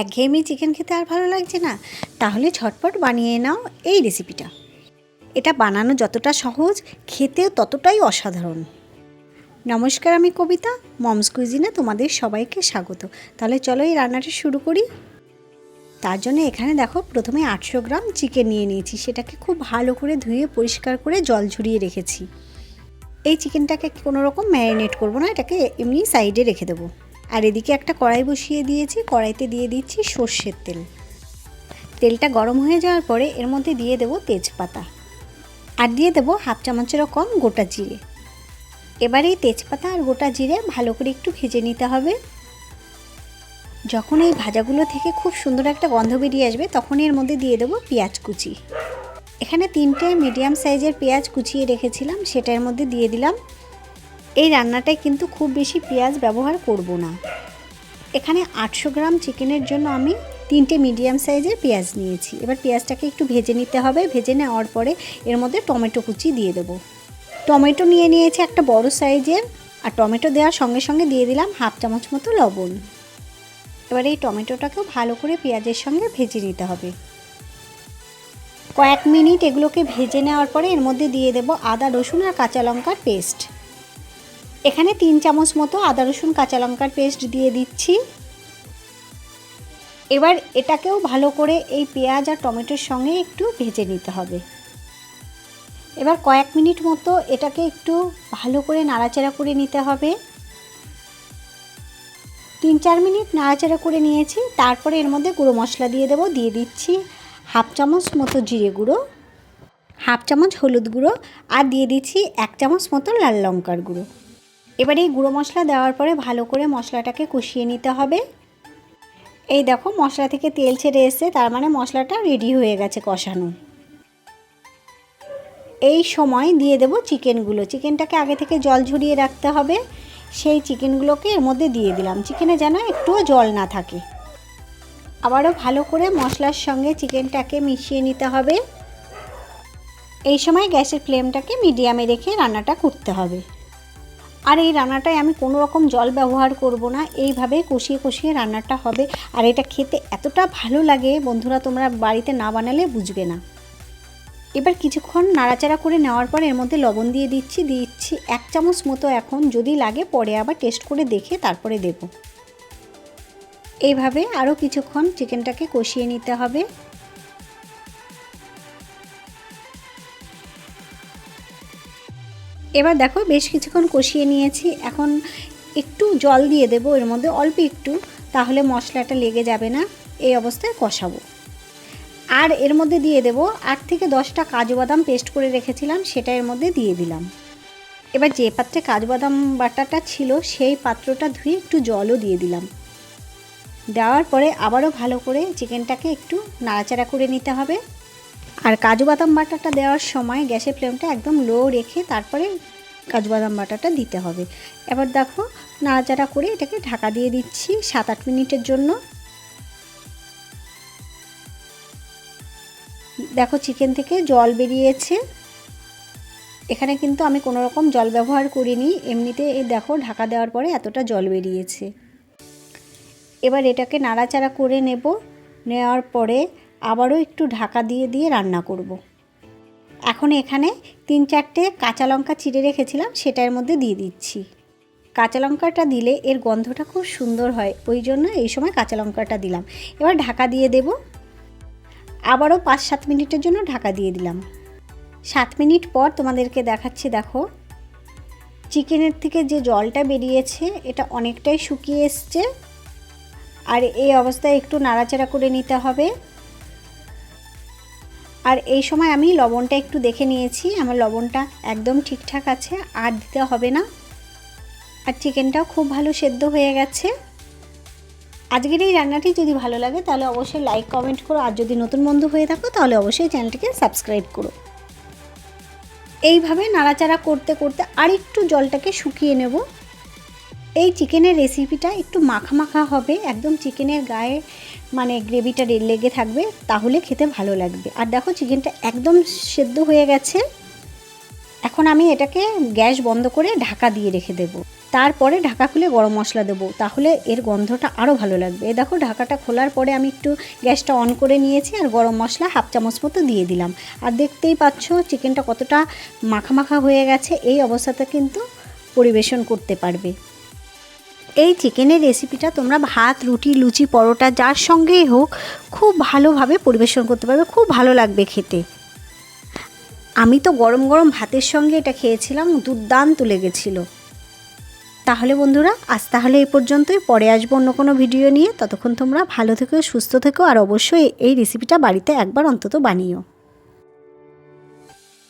একঘেয়েমি চিকেন খেতে আর ভালো লাগছে না, তাহলে ঝটপট বানিয়ে নাও এই রেসিপিটা এটা বানানো যতটা সহজ, খেতেও ততটাই অসাধারণ। নমস্কার আমি কবিতা, মমস কুইজিনে তোমাদের সবাইকে স্বাগত। তাহলে চলো এই রান্নাটা শুরু করি। তার জন্য এখানে দেখো, প্রথমে আটশো গ্রাম চিকেন নিয়ে নিয়েছি, সেটাকে খুব ভালো করে ধুয়ে পরিষ্কার করে জল ঝরিয়ে রেখেছি। এই চিকেনটাকে কোনো রকম ম্যারিনেট করব না, এটাকে এমনি সাইডে রেখে দেবো। আর এদিকে একটা কড়াই বসিয়ে দিয়েছি, কড়াইতে দিয়ে দিচ্ছি সর্ষের তেল। তেলটা গরম হয়ে যাওয়ার পরে এর মধ্যে দিয়ে দেবো তেজপাতা। আর দিয়ে দেবো হাফ চামচেরও কম গোটা জিরে। এবার এই তেজপাতা আর গোটা জিরে ভালো করে একটু ভেজে নিতে হবে। যখন এই ভাজাগুলো থেকে খুব সুন্দর একটা গন্ধ বেরিয়ে আসবে, তখন এর মধ্যে দিয়ে দেবো পেঁয়াজ কুচি। এখানে তিনটে মিডিয়াম সাইজের পেঁয়াজ কুচিয়ে রেখেছিলাম সেটার মধ্যে দিয়ে দিলাম। এই রান্নাটায় কিন্তু খুব বেশি পেঁয়াজ ব্যবহার করব না। এখানে আটশো গ্রাম চিকেনের জন্য আমি তিনটে মিডিয়াম সাইজের পেঁয়াজ নিয়েছি। এবার পেঁয়াজটাকে একটু ভেজে নিতে হবে। ভেজে নেওয়ার পরে এর মধ্যে টমেটো কুচি দিয়ে দেবো। টমেটো নিয়ে নিয়েছি একটা বড় সাইজের আর টমেটো দেওয়ার সঙ্গে সঙ্গে দিয়ে দিলাম হাফ চামচ মতো লবণ। এবার এই টমেটোটাকেও ভালো করে পেঁয়াজের সঙ্গে ভেজে নিতে হবে। কয়েক মিনিট এগুলোকে ভেজে নেওয়ার পরে এর মধ্যে দিয়ে দেব আদা, রসুন আর কাঁচা লঙ্কার পেস্ট। এখানে তিন চামচ মতো আদা, রসুন, কাঁচা লঙ্কার পেস্ট দিয়ে দিচ্ছি। এবার এটাকেও ভালো করে এই পেঁয়াজ আর টমেটোর সঙ্গে একটু ভেজে নিতে হবে। এবার কয়েক মিনিট মতো এটাকে একটু ভালো করে নাড়াচাড়া করে নিতে হবে। তিন চার মিনিট নাড়াচাড়া করে নিয়েছি, তারপরে এর মধ্যে গুঁড়ো মশলা দিয়ে দেবো, দিয়ে দিচ্ছি হাফ চামচ মতো জিরে গুঁড়ো, হাফ চামচ হলুদ গুঁড়ো আর দিয়ে দিচ্ছি এক চামচ মতো লাল লঙ্কার গুঁড়ো। এবার এই গুঁড়ো মশলা দেওয়ার পরে ভালো করে মশলাটাকে কষিয়ে নিতে হবে। এই দেখো মশলা থেকে তেল ছেড়ে এসছে, তার মানে মশলাটা রেডি হয়ে গেছে কষানো। এই সময় দিয়ে দেব চিকেনগুলো। চিকেনটাকে আগে থেকে জল ঝরিয়ে রাখতে হবে। সেই চিকেনগুলোকে এর মধ্যে দিয়ে দিলাম। চিকেনে যেন একটুও জল না থাকে। আবারও ভালো করে মশলার সঙ্গে চিকেনটাকে মিশিয়ে নিতে হবে। এই সময় গ্যাসের ফ্লেমটাকে মিডিয়ামে রেখে রান্নাটা করতে হবে। আর এই রান্নাটায় আমি কোনো রকম জল ব্যবহার করব না। এইভাবে কষিয়ে কষিয়ে রান্নাটা হবে। আর এটা খেতে এতটা ভালো লাগে, বন্ধুরা, তোমরা বাড়িতে না বানালে বুঝবে না। এবার কিছুক্ষণ নাড়াচাড়া করে নেওয়ার পর এর মধ্যে লবণ দিয়ে দিচ্ছি। দিচ্ছি এক চামচ মতো এখন, যদি লাগে পরে আবার টেস্ট করে দেখে তারপরে দেব। এইভাবে আরও কিছুক্ষণ চিকেনটাকে কষিয়ে নিতে হবে। এবার দেখো বেশ কিছুক্ষণ কষিয়ে নিয়েছি। এখন একটু জল দিয়ে দেবো, এর মধ্যে অল্প একটু, তাহলে মশলাটা লেগে যাবে না। এই অবস্থায় কষাবো। আর এর মধ্যে দিয়ে দেব আট থেকে দশটা কাজু বাদাম পেস্ট করে রেখেছিলাম, সেটা এর মধ্যে দিয়ে দিলাম। এবার যে পাত্রে কাজু বাদাম বাটাটা ছিল, সেই পাত্রটা ধুয়ে একটু জলও দিয়ে দিলাম। দেওয়ার পরে আবারও ভালো করে চিকেনটাকে একটু নাড়াচাড়া করে নিতে হবে। আর কাজু বাদাম বাটাটা দেওয়ার সময় গ্যাসের ফ্লেমটা একদম লো রেখে তারপরে কাজু বাদাম বাটাটা দিতে হবে। এবার দেখো নাড়াচাড়া করে এটাকে ঢাকা দিয়ে দিচ্ছি সাত আট মিনিটের জন্য। দেখো চিকেন থেকে জল বেরিয়েছে। এখানে কিন্তু আমি কোনো রকম জল ব্যবহার করিনি। এমনিতে এই দেখো ঢাকা দেওয়ার পরে এতটা জল বেরিয়েছে। এবার এটাকে নাড়াচাড়া করে নেব। নেওয়ার পরে আবারও একটু ঢাকা দিয়ে দিয়ে রান্না করব। এখন এখানে তিন চারটে কাঁচা লঙ্কা চিড়ে রেখেছিলাম, সেটার মধ্যে দিয়ে দিচ্ছি। কাঁচা লঙ্কাটা দিলে এর গন্ধটা খুব সুন্দর হয়, ওই জন্য এই সময় কাঁচা লঙ্কাটা দিলাম। এবার ঢাকা দিয়ে দেবো। আবারও পাঁচ সাত মিনিটের জন্য ঢাকা দিয়ে দিলাম। সাত মিনিট পর তোমাদেরকে দেখাচ্ছি, দেখো। চিকেনের থেকে যে জলটা বেরিয়েছে, এটা অনেকটাই শুকিয়ে এসছে। আর এই অবস্থায় একটু নাড়াচাড়া করে নিতে হবে। আর এই সময় আমি লবণটা একটু দেখে নিয়েছি। আমার লবণটা একদম ঠিকঠাক আছে, আর দিতে হবে না। আর চিকেনটাও খুব ভালো সেদ্ধ হয়ে গেছে। আজকের এই রান্নাটি যদি ভালো লাগে, তাহলে অবশ্যই লাইক কমেন্ট করো। আর যদি নতুন বন্ধু হয়ে থাকো, তাহলে অবশ্যই চ্যানেলটিকে সাবস্ক্রাইব করো। এইভাবে নাড়াচাড়া করতে করতে আর একটু জলটাকে শুকিয়ে নেব। এই চিকেনের রেসিপিটা একটু মাখা মাখা হবে, একদম চিকেনের গায়ে মানে গ্রেভিটা লেগে থাকবে, তাহলে খেতে ভালো লাগবে। আর দেখো চিকেনটা একদম সেদ্ধ হয়ে গেছে। এখন আমি এটাকে গ্যাস বন্ধ করে ঢাকা দিয়ে রেখে দেবো। তারপরে ঢাকা খুলে গরম মশলা দেবো, তাহলে এর গন্ধটা আরও ভালো লাগবে। এই দেখো ঢাকাটা খোলার পরে আমি একটু গ্যাসটা অন করে নিয়েছি আর গরম মশলা হাফ চামচ মতো দিয়ে দিলাম। আর দেখতেই পাচ্ছ চিকেনটা কতটা মাখা মাখা হয়ে গেছে, এই অবস্থাতে কিন্তু পরিবেশন করতে পারবে। এই চিকেনের রেসিপিটা তোমরা ভাত, রুটি, লুচি, পরোটা, যার সঙ্গেই হোক, খুব ভালোভাবে পরিবেশন করতে পারবে, খুব ভালো লাগবে খেতে। আমি তো গরম গরম ভাতের সঙ্গে এটা খেয়েছিলাম, দুর্দান্ত লেগেছিলো। তাহলে বন্ধুরা, আজ তাহলে এই পর্যন্তই। পরে আসব অন্য কোনো ভিডিও নিয়ে। ততক্ষণ তোমরা ভালো থেকো, সুস্থ থেকো, আর অবশ্যই এই রেসিপিটা বাড়িতে একবার অন্তত বানিও।